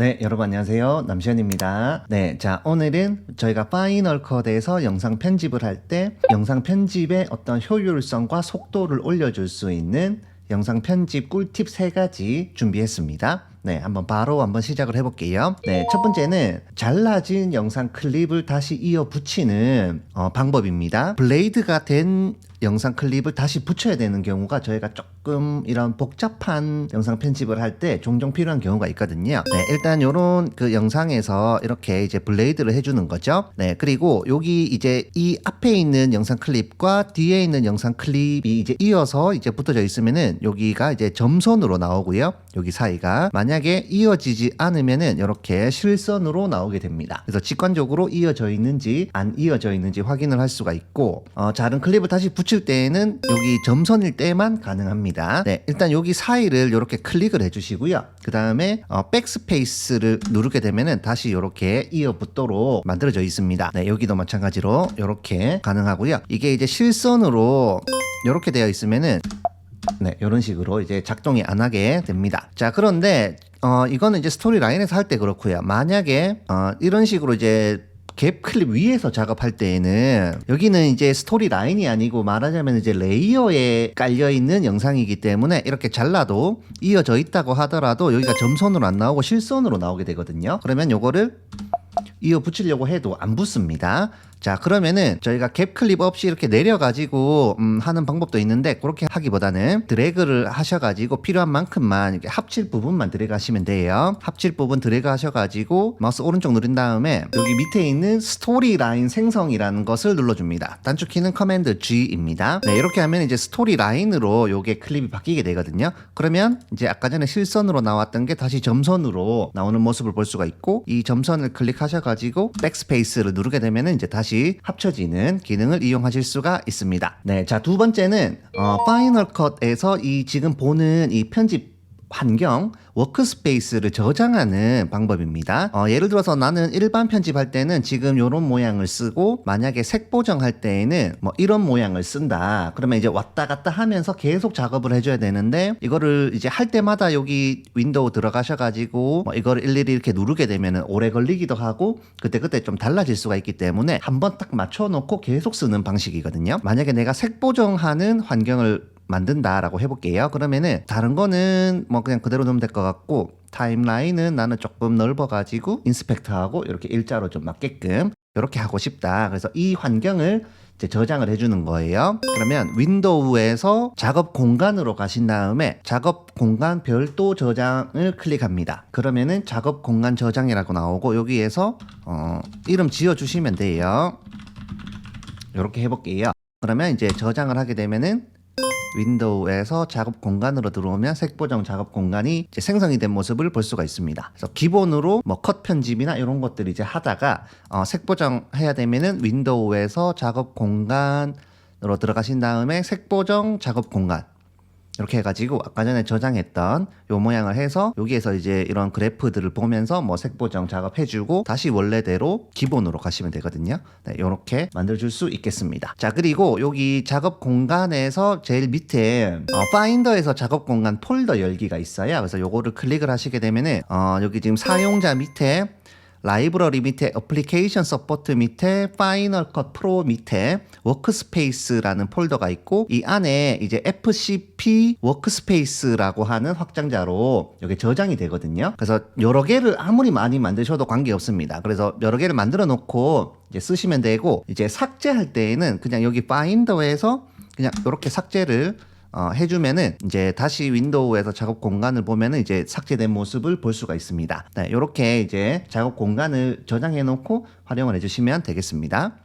네, 여러분 안녕하세요. 남시현입니다. 네, 자, 오늘은 저희가 파이널 컷에서 영상 편집을 할 때 영상 편집의 어떤 효율성과 속도를 올려줄 수 있는 영상 편집 꿀팁 세 가지 준비했습니다. 네, 한번 바로 한번 시작을 해볼게요. 네, 첫 번째는 잘라진 영상 클립을 다시 이어 붙이는 어, 방법입니다. 블레이드가 된 영상 클립을 다시 붙여야 되는 경우가 저희가 조금 이런 복잡한 영상 편집을 할 때 종종 필요한 경우가 있거든요. 네, 일단 요런 그 영상에서 이렇게 이제 블레이드를 해주는 거죠. 네, 그리고 여기 이제 이 앞에 있는 영상 클립과 뒤에 있는 영상 클립이 이제 이어서 이제 붙어져 있으면은 여기가 이제 점선으로 나오고요. 여기 사이가 만약 에 이어지지 않으면은 이렇게 실선으로 나오게 됩니다. 그래서 직관적으로 이어져 있는지 안 이어져 있는지 확인을 할 수가 있고 어, 다른 클립을 다시 붙일 때에는 여기 점선일 때만 가능합니다. 네, 일단 여기 사이를 이렇게 클릭을 해주시고요. 그 다음에 어, 백스페이스를 누르게 되면은 다시 이렇게 이어 붙도록 만들어져 있습니다. 네, 여기도 마찬가지로 이렇게 가능하고요. 이게 이제 실선으로 이렇게 되어 있으면은 네, 이런 식으로 이제 작동이 안 하게 됩니다. 자, 그런데 어 이거는 이제 스토리 라인에서 할 때 그렇고요. 만약에 어 이런 식으로 이제 갭 클립 위에서 작업할 때에는 여기는 이제 스토리 라인이 아니고 말하자면 이제 레이어에 깔려 있는 영상이기 때문에 이렇게 잘라도 이어져 있다고 하더라도 여기가 점선으로 안 나오고 실선으로 나오게 되거든요. 그러면 요거를 이어 붙이려고 해도 안 붙습니다. 자 그러면은 저희가 갭 클립 없이 이렇게 내려가지고 음, 하는 방법도 있는데 그렇게 하기보다는 드래그를 하셔가지고 필요한 만큼만 이렇게 합칠 부분만 드래그 하시면 돼요. 합칠 부분 드래그 하셔가지고 마우스 오른쪽 누른 다음에 여기 밑에 있는 스토리 라인 생성이라는 것을 눌러줍니다. 단축 키는 커맨드 G입니다. 네 이렇게 하면 이제 스토리 라인으로 요게 클립이 바뀌게 되거든요. 그러면 이제 아까 전에 실선으로 나왔던 게 다시 점선으로 나오는 모습을 볼 수가 있고 이 점선을 클릭하셔가지고 백스페이스를 누르게 되면은 이제 다시 합쳐지는 기능을 이용하실 수가 있습니다. 네, 자 두 번째는 어, 파이널 컷에서 이 지금 보는 이 편집 환경 워크스페이스를 저장하는 방법입니다. 어, 예를 들어서 나는 일반 편집할 때는 지금 이런 모양을 쓰고 만약에 색 보정할 때에는 뭐 이런 모양을 쓴다. 그러면 이제 왔다 갔다 하면서 계속 작업을 해줘야 되는데 이거를 이제 할 때마다 여기 윈도우 들어가셔가지고 뭐 이거를 일일이 이렇게 누르게 되면은 오래 걸리기도 하고 그때 그때 좀 달라질 수가 있기 때문에 한번 딱 맞춰놓고 계속 쓰는 방식이거든요. 만약에 내가 색 보정하는 환경을 만든다라고 해볼게요. 그러면은 다른 거는 뭐 그냥 그대로 놓으면 될 것 같고 타임라인은 나는 조금 넓어가지고 인스펙트하고 이렇게 일자로 좀 맞게끔 이렇게 하고 싶다. 그래서 이 환경을 이제 저장을 해주는 거예요. 그러면 윈도우에서 작업 공간으로 가신 다음에 작업 공간 별도 저장을 클릭합니다. 그러면은 작업 공간 저장이라고 나오고 여기에서 어, 이름 지어 주시면 돼요. 이렇게 해볼게요. 그러면 이제 저장을 하게 되면은 윈도우에서 작업 공간으로 들어오면 색 보정 작업 공간이 생성이 된 모습을 볼 수가 있습니다. 그래서 기본으로 뭐 컷 편집이나 이런 것들 이제 하다가 어, 색 보정 해야 되면은 윈도우에서 작업 공간으로 들어가신 다음에 색 보정 작업 공간 이렇게 해가지고 아까 전에 저장했던 요 모양을 해서 여기에서 이제 이런 그래프들을 보면서 뭐 색 보정 작업해주고 다시 원래대로 기본으로 가시면 되거든요. 네, 이렇게 만들어줄 수 있겠습니다. 자 그리고 여기 작업 공간에서 제일 밑에 어, 파인더에서 작업 공간 폴더 열기가 있어요. 그래서 요거를 클릭을 하시게 되면은 어, 여기 지금 사용자 밑에 라이브러리 밑에 어플리케이션 서포트 밑에 파이널 컷 프로 밑에 워크스페이스라는 폴더가 있고 이 안에 이제 FCP 워크스페이스라고 하는 확장자로 여기 저장이 되거든요. 그래서 여러 개를 아무리 많이 만드셔도 관계 없습니다. 그래서 여러 개를 만들어 놓고 이제 쓰시면 되고 이제 삭제할 때에는 그냥 여기 파인더에서 그냥 이렇게 삭제를 어, 해주면은 이제 다시 윈도우에서 작업 공간을 보면은 이제 삭제된 모습을 볼 수가 있습니다. 네, 이렇게 이제 작업 공간을 저장해 놓고 활용을 해주시면 되겠습니다.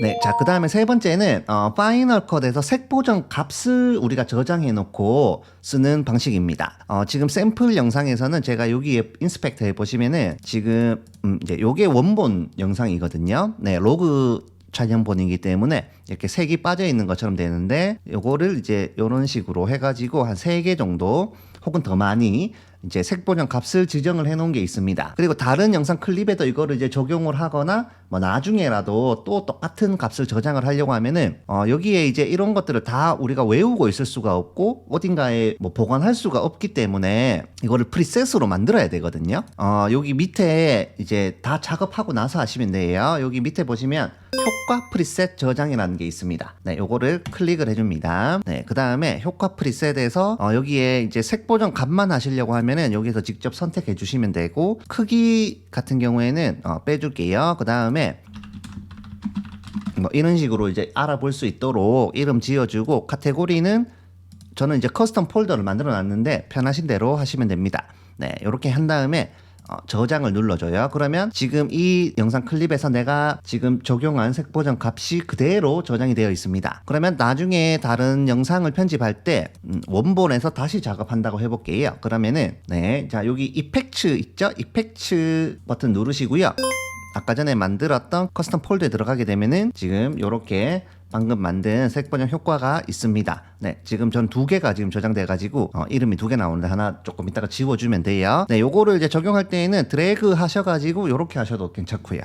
네, 자, 그 다음에 세 번째는, 어, 파이널 컷에서 색 보정 값을 우리가 저장해 놓고 쓰는 방식입니다. 어, 지금 샘플 영상에서는 제가 여기에 인스펙터 해 보시면은 지금, 음, 이제 요게 원본 영상이거든요. 네, 로그 촬영본이기 때문에 이렇게 색이 빠져 있는 것처럼 되는데 요거를 이제 요런 식으로 해가지고 한 세 개 정도 혹은 더 많이 이제 색 보정 값을 지정을 해 놓은 게 있습니다. 그리고 다른 영상 클립에도 이거를 이제 적용을 하거나 뭐 나중에라도 또 똑같은 값을 저장을 하려고 하면은 어 여기에 이제 이런 것들을 다 우리가 외우고 있을 수가 없고 어딘가에 뭐 보관할 수가 없기 때문에 이거를 프리셋으로 만들어야 되거든요. 어 여기 밑에 이제 다 작업하고 나서 하시면 돼요. 여기 밑에 보시면 효과 프리셋 저장이라는 게 있습니다. 네, 요거를 클릭을 해줍니다. 네, 그 다음에 효과 프리셋에서 어, 여기에 이제 색 보정 값만 하시려고 하면은 여기서 직접 선택해 주시면 되고 크기 같은 경우에는 어, 빼줄게요. 그 다음에 뭐 이런 식으로 이제 알아볼 수 있도록 이름 지어주고 카테고리는 저는 이제 커스텀 폴더를 만들어 놨는데 편하신 대로 하시면 됩니다. 네, 이렇게 한 다음에 어, 저장을 눌러줘요. 그러면 지금 이 영상 클립에서 내가 지금 적용한 색 보정 값이 그대로 저장이 되어 있습니다. 그러면 나중에 다른 영상을 편집할 때 음, 원본에서 다시 작업한다고 해볼게요. 그러면은 네, 자 여기 이펙트 있죠? 이펙트 버튼 누르시고요. 아까 전에 만들었던 커스텀 폴더에 들어가게 되면은 지금 이렇게 방금 만든 색 보정 효과가 있습니다. 네, 지금 전 두 개가 지금 저장돼 가지고 어, 이름이 두 개 나오는데 하나 조금 이따가 지워주면 돼요. 네, 요거를 이제 적용할 때에는 드래그 하셔가지고 이렇게 하셔도 괜찮고요.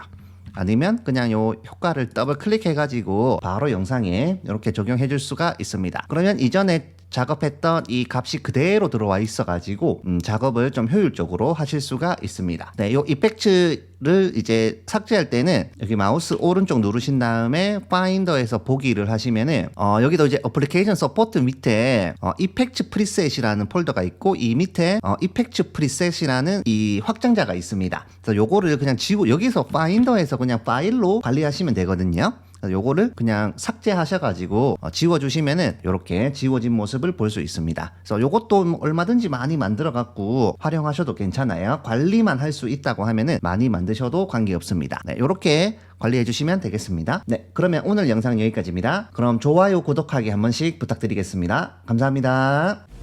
아니면 그냥 요 효과를 더블 클릭해 가지고 바로 영상에 이렇게 적용해 줄 수가 있습니다. 그러면 이전에 작업했던 이 값이 그대로 들어와 있어가지고 음, 작업을 좀 효율적으로 하실 수가 있습니다. 네, 요 이펙트를 이제 삭제할 때는 여기 마우스 오른쪽 누르신 다음에 파인더에서 보기를 하시면은 어, 여기도 이제 어플리케이션 서포트 밑에 어, 이펙트 프리셋이라는 폴더가 있고 이 밑에 어, 이펙트 프리셋이라는 이 확장자가 있습니다. 그래서 요거를 그냥 지우 여기서 파인더에서 그냥 파일로 관리하시면 되거든요. 요거를 그냥 삭제하셔가지고 어, 지워주시면은 이렇게 지워진 모습을 볼 수 있습니다. 그래서 요것도 얼마든지 많이 만들어갖고 활용하셔도 괜찮아요. 관리만 할 수 있다고 하면은 많이 만드셔도 관계없습니다. 네, 요렇게 관리해주시면 되겠습니다. 네, 그러면 오늘 영상 여기까지입니다. 그럼 좋아요, 구독하기 한 번씩 부탁드리겠습니다. 감사합니다.